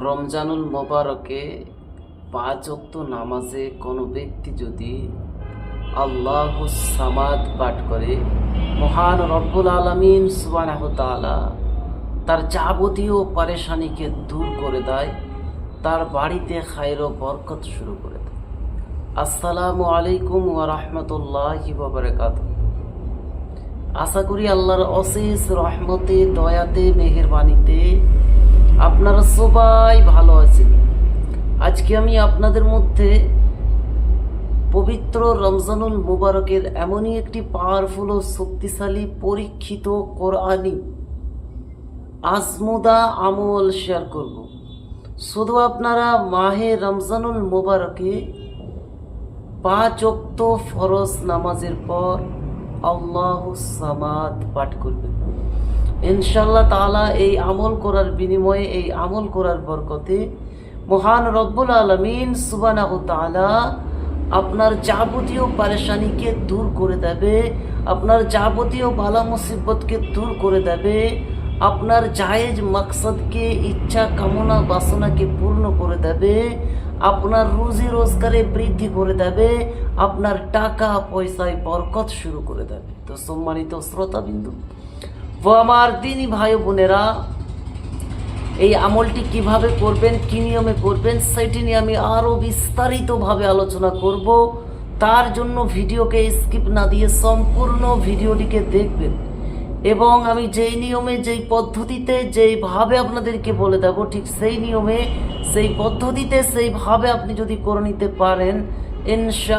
রমজানুল মোবারকে পাঁচ অক্ত নামাজে কোনো ব্যক্তি যদি আল্লাহ সামাদ পাঠ করে, মহান রব্বুল আলমিন সুবানাহ তার যাবতীয় পারেশানিকে দূর করে দেয়, তার বাড়িতে খায়ের বরকত শুরু করে দেয়। আসসালামু আলাইকুম ওয়া রাহমাতুল্লাহি ওয়া বারাকাতুহু। আশা করি আল্লাহর অশেষ রহমতে, দয়াতে, মেহেরবানিতে আপনারা সবাই ভালো আছেন। আজকে আমি আপনাদের মধ্যে পবিত্র রমজানুল মুবারকের এমনই একটি পাওয়ারফুল ও শক্তিশালী, পরীক্ষিত কোরআনি আজমুদা আমল শেয়ার করব। শুধু আপনারা মাহে রমজানুল মুবারকে পাঁচ অক্ত ফরজ নামাজের পর আল্লাহ সামাদ পাঠ করবেন। ইনশাল্লাহ তাআলা এই আমল করার বিনিময়ে, এই আমল করার বরকতে মহান রব্বুল আলমিন সুবানাহ তাআলা আপনার যাবতীয় পারেশানিকে দূর করে দেবে, আপনার যাবতীয় বালা মুসিবতকে দূর করে দেবে, আপনার জায়েজ মাকসাদকে, ইচ্ছা কামনা বাসনাকে পূর্ণ করে দেবে, আপনার রুজি রোজগারে বৃদ্ধি করে দেবে, আপনার টাকা পয়সায় বরকত শুরু করে দেবে। তো সম্মানিত শ্রোতাবিন্দু ও আমার দিনী ভাই বোনেরা, এই আমলটি কীভাবে করবেন, কি নিয়মে করবেন, সেটি নিয়ে আমি আরও বিস্তারিতভাবে আলোচনা করব। তার জন্য ভিডিওকে স্কিপ না দিয়ে সম্পূর্ণ ভিডিওটিকে দেখবেন। এবং আমি যেই নিয়মে, যেই পদ্ধতিতে, যেইভাবে আপনাদেরকে বলে দেব, ঠিক সেই নিয়মে, সেই পদ্ধতিতে, সেইভাবে আপনি যদি করে নিতে পারেন ইনশা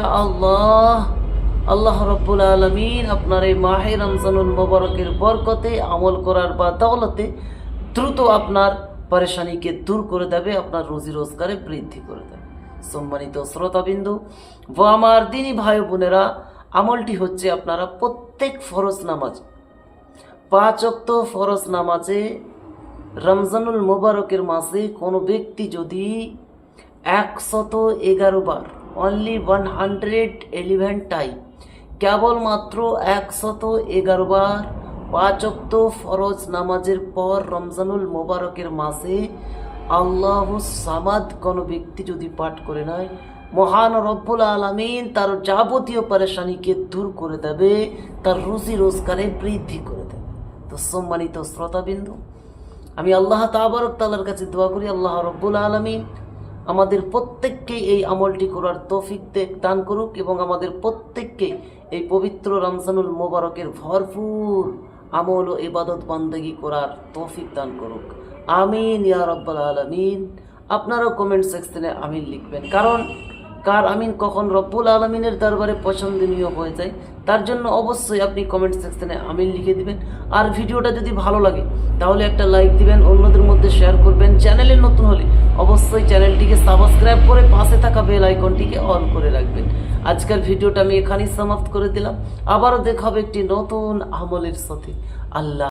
আল্লাহ রব্বুল আলমিন আপনার এই মাহে রমজানুল মোবারকের বরকতে আমল করার বা দৌলতে দ্রুত আপনার পরেশানিকে দূর করে দেবে, আপনার রুজি রোজগারে বৃদ্ধি করে দেবে। সম্মানিত শ্রোতাবিন্দু, ও আমার দিনী ভাই বোনেরা, আমলটি হচ্ছে আপনারা প্রত্যেক ফরজ নামাজ, পাঁচ অক্ত ফরজ নামাজে রমজানুল মোবারকের মাসে কোনো ব্যক্তি যদি একশত এগারো বার only one hundred eleven time কেবলমাত্র একশত এগারো বার পাঁচ অক্ত ফরজ নামাজের পর রমজানুল মোবারকের মাসে আল্লাহ সামাদ কোনো ব্যক্তি যদি পাঠ করে নেয়, মহান রব্বুল আলমিন তার যাবতীয় পরেশানিকে দূর করে দেবে, তার রুজি রোজগারে বৃদ্ধি করে দেবে। তো সম্মানিত শ্রোতাবিন্দু, আমি আল্লাহ তাবারক তালার কাছে দোয়া করি, আল্লাহ রব্বুল আলমিন আমাদের প্রত্যেককেই এই আমলটি করার তৌফিক দান করুক এবং আমাদের প্রত্যেককে এই পবিত্র রমজানুল মোবারকের ভরপুর আমল ও ইবাদত বন্দেগি করার তৌফিক দান করুক। আমিন ইয়ারব্বাল আলমিন। আপনারাও কমেন্ট সেকশনে আমিন লিখবেন। কারণ কার আমিন কখন রব্বুল আলমিনের দরবারে পছন্দনীয় হয়ে যায়, তার জন্য অবশ্যই আপনি কমেন্ট সেকশনে আমিন লিখে দিবেন। আর ভিডিওটা যদি ভালো লাগে, তাহলে একটা লাইক দিবেন, অন্যদের মধ্যে শেয়ার করবেন। চ্যানেলে নতুন হলে অবশ্যই চ্যানেলটিকে সাবস্ক্রাইব করে পাশে থাকা বেল আইকনটিকে অন করে রাখবেন। আজকের ভিডিওটা আমি এখানেই সমাপ্ত করে দিলাম। আবারও দেখা হবে একটি নতুন আমলের সাথে। আল্লাহ